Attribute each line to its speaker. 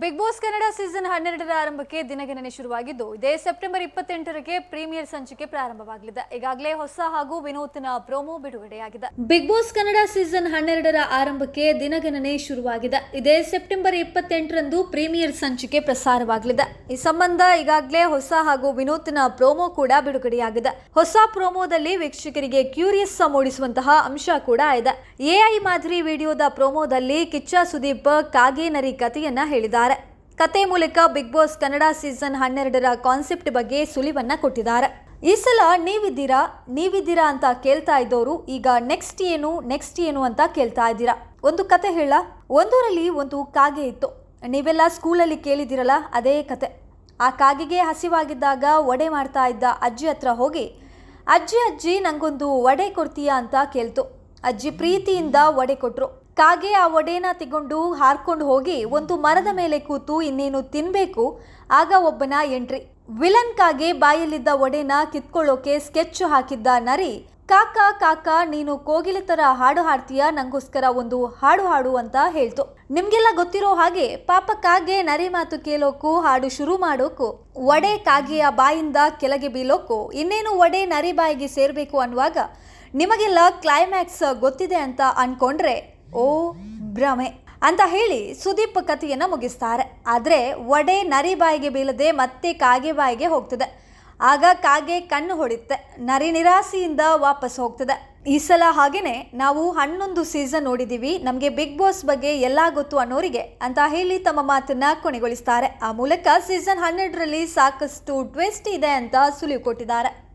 Speaker 1: Big Boss Kannada season ಹನ್ನೆರಡರ ಆರಂಭಕ್ಕೆ ದಿನಗಣನೆ ಶುರುವಾಗಿದ್ದು, ಇದೇ ಸೆಪ್ಟೆಂಬರ್ ಇಪ್ಪತ್ತೆಂಟರಕ್ಕೆ ಪ್ರೀಮಿಯರ್ ಸಂಚಿಕೆ ಪ್ರಾರಂಭವಾಗಲಿದೆ. ಈಗಾಗಲೇ ಹೊಸ ಹಾಗೂ ವಿನೂತನ ಪ್ರೋಮೋ ಬಿಡುಗಡೆಯಾಗಿದೆ. ಬಿಗ್ ಬಾಸ್ ಕನ್ನಡ ಸೀಸನ್ ಹನ್ನೆರಡರ ಆರಂಭಕ್ಕೆ ದಿನಗಣನೆ ಶುರುವಾಗಿದೆ. ಇದೇ ಸೆಪ್ಟೆಂಬರ್ ಇಪ್ಪತ್ತೆಂಟರಂದು ಪ್ರೀಮಿಯರ್ ಸಂಚಿಕೆ ಪ್ರಸಾರವಾಗಲಿದೆ. ಈ ಸಂಬಂಧ ಈಗಾಗಲೇ ಹೊಸ ಹಾಗೂ ವಿನೂತನ ಪ್ರೋಮೋ ಕೂಡ ಬಿಡುಗಡೆಯಾಗಿದೆ. ಹೊಸ ಪ್ರೋಮೋದಲ್ಲಿ ವೀಕ್ಷಕರಿಗೆ ಕ್ಯೂರಿಯಸ್ ಮೂಡಿಸುವಂತಹ ಅಂಶ ಕೂಡ ಇದೆ. ಎಐ ಮಾದರಿ ವಿಡಿಯೋದ ಪ್ರೋಮೋದಲ್ಲಿ ಕಿಚ್ಚ ಸುದೀಪ್ ಕಾಗೇನರಿ ಕಥೆಯನ್ನ ಹೇಳಿದ್ದಾರೆ. ಕತೆ ಮೂಲಕ ಬಿಗ್ ಬಾಸ್ ಕನ್ನಡ ಸೀಸನ್ ಹನ್ನೆರಡರ ಕಾನ್ಸೆಪ್ಟ್ ಬಗ್ಗೆ ಸುಳಿವನ್ನ ಕೊಟ್ಟಿದ್ದಾರೆ. ಈ ಸಲ ನೀವಿದ್ದೀರಾ ನೀವಿದ್ದೀರಾ ಅಂತ ಕೇಳ್ತಾ ಇದ್ದವರು ಈಗ ನೆಕ್ಸ್ಟ್ ಏನು ನೆಕ್ಸ್ಟ್ ಏನು ಅಂತ ಕೇಳ್ತಾ ಇದ್ದೀರಾ. ಒಂದು ಕತೆ ಹೇಳ, ಒಂದೂರಲ್ಲಿ ಒಂದು ಕಾಗೆ ಇತ್ತು. ನೀವೆಲ್ಲ ಸ್ಕೂಲಲ್ಲಿ ಕೇಳಿದ್ದೀರಲ್ಲ, ಅದೇ ಕತೆ. ಆ ಕಾಗೆಗೆ ಹಸಿವಾಗಿದ್ದಾಗ ಒಡೆ ಮಾಡ್ತಾ ಇದ್ದ ಅಜ್ಜಿ ಹತ್ರ ಹೋಗಿ, ಅಜ್ಜಿ ಅಜ್ಜಿ, ನಂಗೊಂದು ವಡೆ ಕೊಡ್ತೀಯಾ? ಅಂತ ಕೇಳ್ತು. ಅಜ್ಜಿ ಪ್ರೀತಿಯಿಂದ ಒಡೆ ಕೊಟ್ಟರು ಕಾಗೆ ಆ ಒಡೆನ ತಗೊಂಡು ಹಾರ್ಕೊಂಡು ಹೋಗಿ ಒಂದು ಮರದ ಮೇಲೆ ಕೂತು ಇನ್ನೇನು ತಿನ್ನಬೇಕು ಆಗ ಒಬ್ಬನ ಎಂಟ್ರಿ. ವಿಲನ್ ಕಾಗೆ ಬಾಯಲ್ಲಿದ್ದ ಒಡೆನ ಕಿತ್ಕೊಳ್ಳೋಕೆ ಸ್ಕೆಚ್ ಹಾಕಿದ್ದ ನರಿ ಕಾಕ ಕಾಕ, ನೀನು ಕೋಗಿಲೆ ತರ ಹಾಡು ಹಾಡ್ತೀಯ? ನಂಗೋಸ್ಕರ ಒಂದು ಹಾಡು ಹಾಡು ಅಂತ ಹೇಳ್ತು. ನಿಮ್ಗೆಲ್ಲ ಗೊತ್ತಿರೋ ಹಾಗೆ ಪಾಪ ಕಾಗೆ ನರಿ ಮಾತು ಕೇಳೋಕು, ಹಾಡು ಶುರು ಮಾಡೋಕು ಒಡೆ ಕಾಗೆಯ ಬಾಯಿಂದ ಕೆಳಗೆ ಬೀಳೋಕು, ಇನ್ನೇನು ಒಡೆ ನರಿ ಬಾಯಿಗೆ ಸೇರ್ಬೇಕು ಅನ್ನುವಾಗ ನಿಮಗೆಲ್ಲ ಕ್ಲೈಮ್ಯಾಕ್ಸ್ ಗೊತ್ತಿದೆ ಅಂತ ಅನ್ಕೊಂಡ್ರೆ, ಓ ಭ್ರಮೆ ಅಂತ ಹೇಳಿ ಸುದೀಪ್ ಕಥೆಯನ್ನ ಮುಗಿಸ್ತಾರೆ. ಆದರೆ ಒಡೆ ನರಿ ಬಾಯಿಗೆ ಬೀಳದೆ ಮತ್ತೆ ಕಾಗೆ ಬಾಯಿಗೆ ಹೋಗ್ತದೆ. ಆಗ ಕಾಗೆ ಕಣ್ಣು ಹೊಡಿತ್ತೆ. ನರಿ ನಿರಾಸೆಯಿಂದ ವಾಪಸ್ ಹೋಗ್ತದೆ. ಈ ಸಲ ಹಾಗೇನೆ ನಾವು ಹನ್ನೊಂದು ಸೀಸನ್ ನೋಡಿದೀವಿ. ನಮಗೆ ಬಿಗ್ ಬಾಸ್ ಬಗ್ಗೆ ಎಲ್ಲ ಗೊತ್ತು ಅನ್ನೋರಿಗೆ ಅಂತ ಹೇಳಿ ತಮ್ಮ ಮಾತನ್ನ ಕೊನೆಗೊಳಿಸ್ತಾರೆ. ಆ ಮೂಲಕ ಸೀಸನ್ ಹನ್ನೆರಡರಲ್ಲಿ ಸಾಕಷ್ಟು ಟ್ವಿಸ್ಟ್ ಇದೆ ಅಂತ ಸುಳಿವು ಕೊಟ್ಟಿದ್ದಾರೆ.